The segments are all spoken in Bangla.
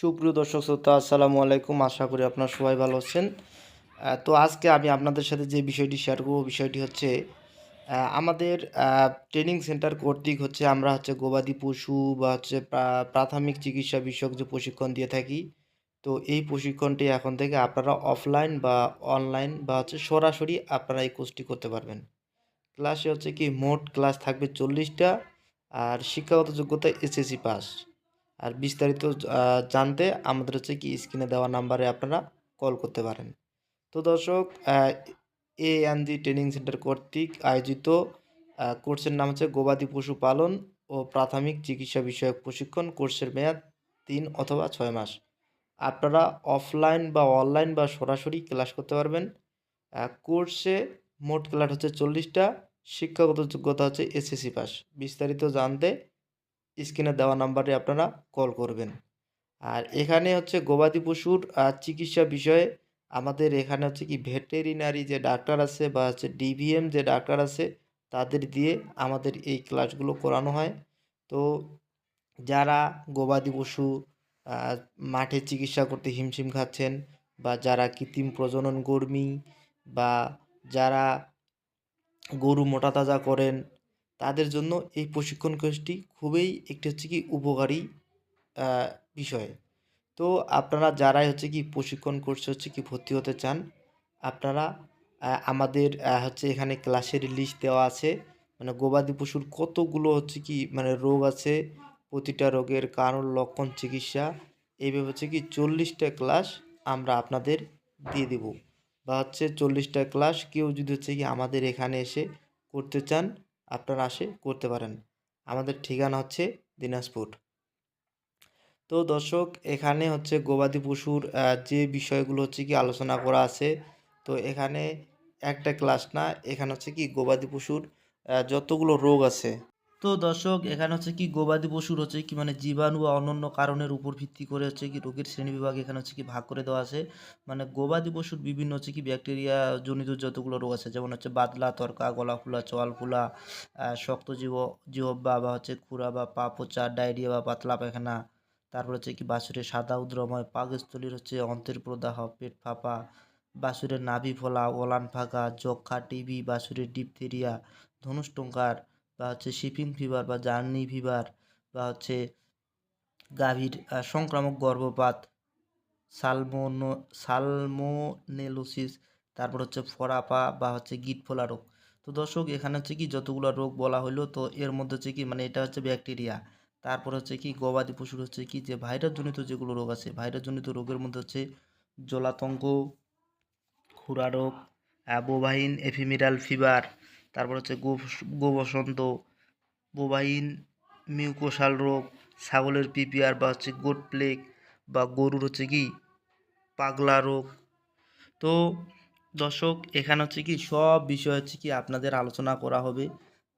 সুপ্রিয় দর্শক শ্রোতা, আসসালামু আলাইকুম। আশা করি আপনারা সবাই ভালো আছেন। তো আজকে আমি আপনাদের সাথে যে বিষয়টি শেয়ার করব বিষয়টি হচ্ছে আমাদের ট্রেনিং সেন্টার কর্তৃক হচ্ছে আমরা হচ্ছে গবাদি পশু বা হচ্ছে প্রাথমিক চিকিৎসা বিষয়ক যে প্রশিক্ষণ দিয়ে থাকি, তো এই প্রশিক্ষণটি এখন থেকে আপনারা অফলাইন বা অনলাইন বা হচ্ছে সরাসরি আপনারা এই কোর্সটি করতে পারবেন। ক্লাসে হচ্ছে কি, মোট ক্লাস থাকবে চল্লিশটা, আর শিক্ষাগত যোগ্যতা এসএসসি পাস আর বিস্তারিত জানতে আমাদের হচ্ছে কি স্ক্রিনে দেওয়া নাম্বারে আপনারা কল করতে পারেন। তো দর্শক A N G training centre কর্তৃক আয়োজিত কোর্সের নাম হচ্ছে গবাদি পশু পালন ও প্রাথমিক চিকিৎসা বিষয়ক প্রশিক্ষণ কোর্সের মেয়াদ তিন অথবা ছয় মাস। আপনারা অফলাইন বা অনলাইন বা সরাসরি ক্লাস করতে পারবেন। কোর্সে মোট ক্লাস হচ্ছে চল্লিশটা। শিক্ষাগত যোগ্যতা হচ্ছে এসএসসি পাস বিস্তারিত জানতে স্ক্রিনে দেওয়া নাম্বারে আপনারা কল করবেন। আর এখানে হচ্ছে গবাদি পশুর চিকিৎসা বিষয়ে আমাদের এখানে হচ্ছে কি ভেটেরিনারি যে ডাক্তার আছে বা হচ্ছে ডিভিএম যে ডাক্তার আছে, তাদের দিয়ে আমাদের এই ক্লাসগুলো করানো হয়। তো যারা গবাদি পশু মাঠে চিকিৎসা করতে হিমশিম খাচ্ছেন বা যারা কৃত্রিম প্রজনন কর্মী বা যারা গরু মোটা তাজা করেন তাদের জন্য এই প্রশিক্ষণ কোর্সটি খুবই একটি হচ্ছে কি উপকারী বিষয়। তো আপনারা যারাই হচ্ছে কি প্রশিক্ষণ কোর্সে হচ্ছে কি ভর্তি হতে চান, আপনারা আমাদের হচ্ছে এখানে ক্লাসের লিস্ট দেওয়া আছে। মানে গবাদি পশুর কতগুলো হচ্ছে কি মানে রোগ আছে, প্রতিটা রোগের কারণ, লক্ষণ, চিকিৎসা, এইভাবে হচ্ছে কি চল্লিশটা ক্লাস আমরা আপনাদের দিয়ে দেব। বা হচ্ছে চল্লিশটা ক্লাস কেউ যদি হচ্ছে কি আমাদের এখানে এসে করতে চান আপনারা আসে করতে পারেন। আমাদের ঠিকানা হচ্ছে দিনাজপুর। তো দর্শক, এখানে হচ্ছে গবাদি পশুর যে বিষয়গুলো হচ্ছে কি আলোচনা করা আছে, তো এখানে একটা ক্লাস না, এখানে হচ্ছে কি গবাদি পশুর যতগুলো রোগ আছে তো দর্শক, এখানে হচ্ছে কি গবাদি পশুর হচ্ছে কি মানে জীবাণু বা অন্যান্য কারণের উপর ভিত্তি করে হচ্ছে কি রোগের শ্রেণীবিভাগ এখানে হচ্ছে কি ভাগ করে দেওয়া আছে। মানে গবাদি পশুর বিভিন্ন হচ্ছে কি ব্যাকটেরিয়া জনিত যতগুলো রোগ আছে, যেমন হচ্ছে বাদলা, তরকা গলা ফুলা চোয়াল ফুলা শক্ত জীব, জিহ্বা বা হচ্ছে খুরা বা পা পচা ডায়রিয়া বা পাতলা পায়খানা, তারপর হচ্ছে কি বাছুরের সাদা উদ্রময়, পাকস্থলীর হচ্ছে অন্তের প্রদাহ, পেট ফাঁপা, বাছুরের নাভি ফোলা, ওলান ফাঁকা যক্ষা টিবি, বাছুরের ডিপথেরিয়া ধনুষ্টঙ্কার বা হচ্ছে শিপিং ফিভার বা জার্নি ফিভার বা হচ্ছে গাভীর সংক্রামক গর্ভপাত, সালমোনো, সালমোনেলোসিস, তারপর হচ্ছে ফরাপা বা হচ্ছে গিট ফোলা রোগ। তো দর্শক, এখানে হচ্ছে কি যতগুলো রোগ বলা হলো তো এর মধ্যে হচ্ছে কি মানে এটা হচ্ছে ব্যাকটেরিয়া তারপর হচ্ছে কি গবাদি পশুর হচ্ছে কি, যে ভাইরাস জনিত যেগুলো রোগ আছে ভাইরাস জনিত রোগের মধ্যে হচ্ছে জলাতঙ্ক, খুরা রোগ, অ্যাবোভাইন এফিমিরাল ফিভার তারপর হচ্ছে গো গো বসন্ত বোভাইন মিউকোশাল রোগ, ছাগলের পিপিআর বা হচ্ছে গোট প্লেগ বা গরুর হচ্ছে কি পাগলা রোগ। তো দর্শক, এখানে হচ্ছে কি সব বিষয় হচ্ছে কি আপনাদের আলোচনা করা হবে।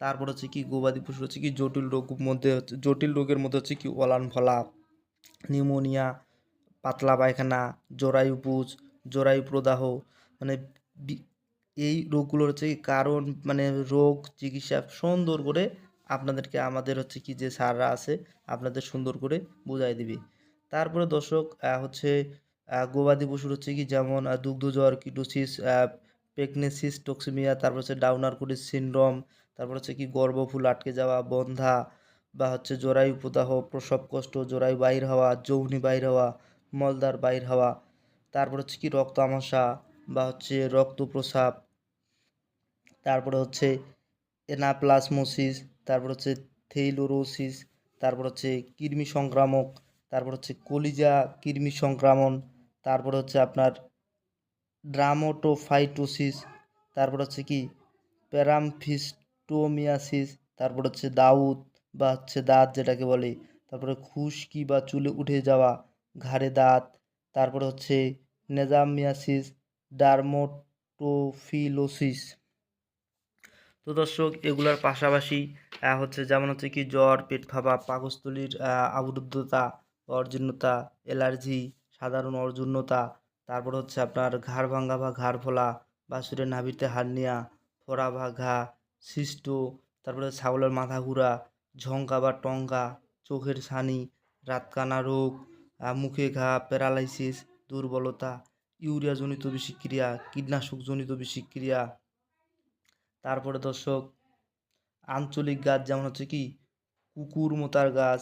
তারপর হচ্ছে কি গবাদি পশু হচ্ছে কি জটিল রোগ মধ্যে হচ্ছে, জটিল রোগের মধ্যে হচ্ছে কি ওলান ফলা, নিউমোনিয়া, পাতলা পায়খানা জরায়ু পুজ জরায়ু প্রদাহ মানে এই রোগগুলোর হচ্ছে কারণ মানে রোগ, চিকিৎসা সুন্দর করে আপনাদেরকে, আমাদের হচ্ছে কি যে সাররা আছে, আপনাদের সুন্দর করে বুঝাই দিবে। তারপরে দর্শক হচ্ছে গবাদি পশুর হচ্ছে কি যেমন দুগ্ধজ্বর কিটোসিস প্রেগনেসিস, টক্সিমিয়া, তারপর হচ্ছে ডাউনার কুটিস সিনড্রোম, তারপর হচ্ছে কি গর্ভফুল আটকে যাওয়া, বন্ধা বা হচ্ছে জরায়ু প্রদাহ, প্রসব কষ্ট, জরায়ু বাইর হওয়া, যৌনি বাইর হওয়া মলদার বাইর হওয়া, তারপর হচ্ছে কি রক্ত আমাশা বা হচ্ছে রক্ত প্রসাব তারপরে হচ্ছে এনাপ্লাসমোসিস, তারপর হচ্ছে থেইলোরোসিস, তারপর হচ্ছে কৃমি সংক্রামক, তারপর হচ্ছে কলিজা কৃমি সংক্রমণ, তারপর হচ্ছে আপনার ড্রামোটোফাইটোসিস, তারপর হচ্ছে কি প্যারামফিস্টোমিয়াসিস, তারপর হচ্ছে দাউদ বা হচ্ছে দাঁত যেটাকে বলে, তারপরে খুশকি বা চুলে উঠে যাওয়া, ঘাড়ে দাঁত, তারপরে হচ্ছে নেজামিয়াসিস ডার্মোটোফিলোসিস। তো দর্শক, এগুলার পাশাপাশি হচ্ছে যেমন হচ্ছে কি, জ্বর, পেট ফাঁপা, পাকস্থলীর আবরুদ্ধতা অর্জীর্ণতা অ্যালার্জি, সাধারণ অর্জুণ্যতা তারপর হচ্ছে আপনার ঘাড় ভাঙা বা ঘাড় ফোলা বা বাছুরের নাভিতে হার্নিয়া, ফোড়া বা ঘা সিস্ট তারপরে ছাগলের মাথা ঘুরা, ঝঙ্কা বা টঙ্কা, চোখের ছানি রাতকানা রোগ মুখে ঘা, প্যারালাইসিস, দুর্বলতা ইউরিয়াজনিত বিষক্রিয়া, কীটনাশকজনিত বিষক্রিয়া। তারপরে দর্শক, আঞ্চলিক গাছ যেমন হচ্ছে কি, কুকুর মোতার গাছ,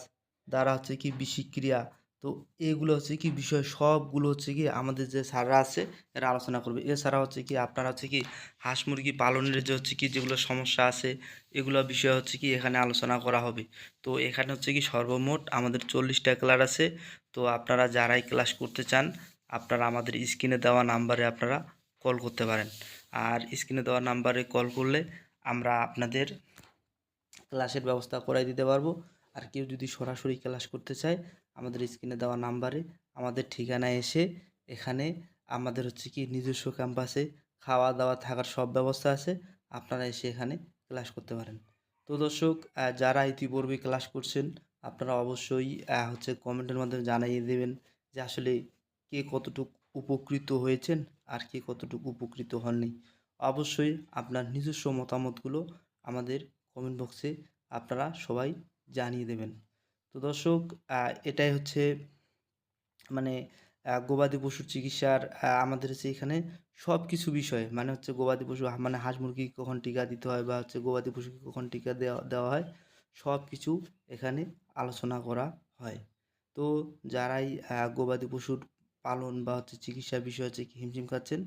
দ্বারা হচ্ছে কি বিষক্রিয়া। তো এগুলো হচ্ছে কি বিষয়, সবগুলো হচ্ছে কি আমাদের যে স্যাররা আছে, এরা আলোচনা করবে। এছাড়া হচ্ছে কি আপনারা হচ্ছে কি হাঁস মুরগি পালনের যে হচ্ছে কি যেগুলো সমস্যা আছে, এগুলো বিষয় হচ্ছে কি এখানে আলোচনা করা হবে। তো এখানে হচ্ছে কি সর্বমোট আমাদের চল্লিশটা ক্লাস আছে। তো আপনারা যারাই ক্লাস করতে চান আপনারা আমাদের স্ক্রিনে দেওয়া নাম্বারে আপনারা কল করতে পারেন। আর স্ক্রিনে দেওয়া নাম্বারে কল করলে আমরা আপনাদের ক্লাসের ব্যবস্থা করাই দিতে পারব। আর কেউ যদি সরাসরি ক্লাস করতে চায়, আমাদের স্ক্রিনে দেওয়া নাম্বারে আমাদের ঠিকানায় এসে এখানে আমাদের হচ্ছে কি নিজস্ব ক্যাম্পাসে খাওয়া দাওয়া থাকার সব ব্যবস্থা আছে, আপনারা এসে এখানে ক্লাস করতে পারেন। তো দর্শক যারা ইতিপূর্বে ক্লাস করছেন, আপনারা অবশ্যই হচ্ছে কমেন্টের মাধ্যমে জানিয়ে দেবেন যে আসলে কে কতটুকু উপকৃত হয়েছেন আর কে কতটুকু উপকৃত হননি? অবশ্যই আপনার নিজস্ব মতামতগুলো আমাদের কমেন্ট বক্সে আপনারা সবাই জানিয়ে দেবেন। তো দর্শক এটাই হচ্ছে মানে গবাদি পশুর চিকিৎসার আমাদের হচ্ছে এখানে সব কিছু বিষয়ে। মানে হচ্ছে গবাদি পশু মানে হাঁস মুরগি কখন টিকা দিতে হয় বা হচ্ছে গবাদি পশুকে কখন টিকা দেওয়া দেওয়া হয় সব কিছু এখানে আলোচনা করা হয়। তো যারাই গবাদি পশুর পালন বা হচ্ছে চিকিৎসা বিষয়ে হচ্ছে হিমশিম খাচ্ছেন,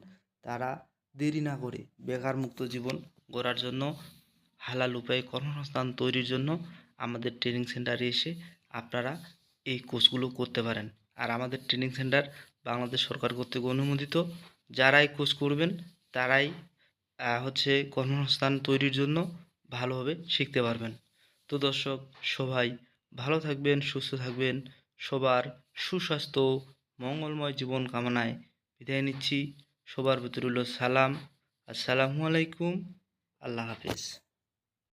তারা দেরি না করে বেকার মুক্ত জীবন গড়ার জন্য হালাল উপায়ে কর্মসংস্থান তৈরির জন্য আমাদের ট্রেনিং সেন্টারে এসে আপনারা এই কোর্সগুলো করতে পারেন। আর আমাদের ট্রেনিং সেন্টার বাংলাদেশ সরকার কর্তৃক অনুমোদিত যারাই কোর্স করবেন, তারাই হচ্ছে কর্মসংস্থান তৈরির জন্য ভালোভাবে শিখতে পারবেন। তো দর্শক, সবাই ভালো থাকবেন, সুস্থ থাকবেন, সবার সুস্বাস্থ্য মঙ্গলময় জীবন কামনায় বিদায় নিচ্ছি। সবার ভিতরুল সালাম। আসসালামু আলাইকুম। আল্লাহ হাফেজ।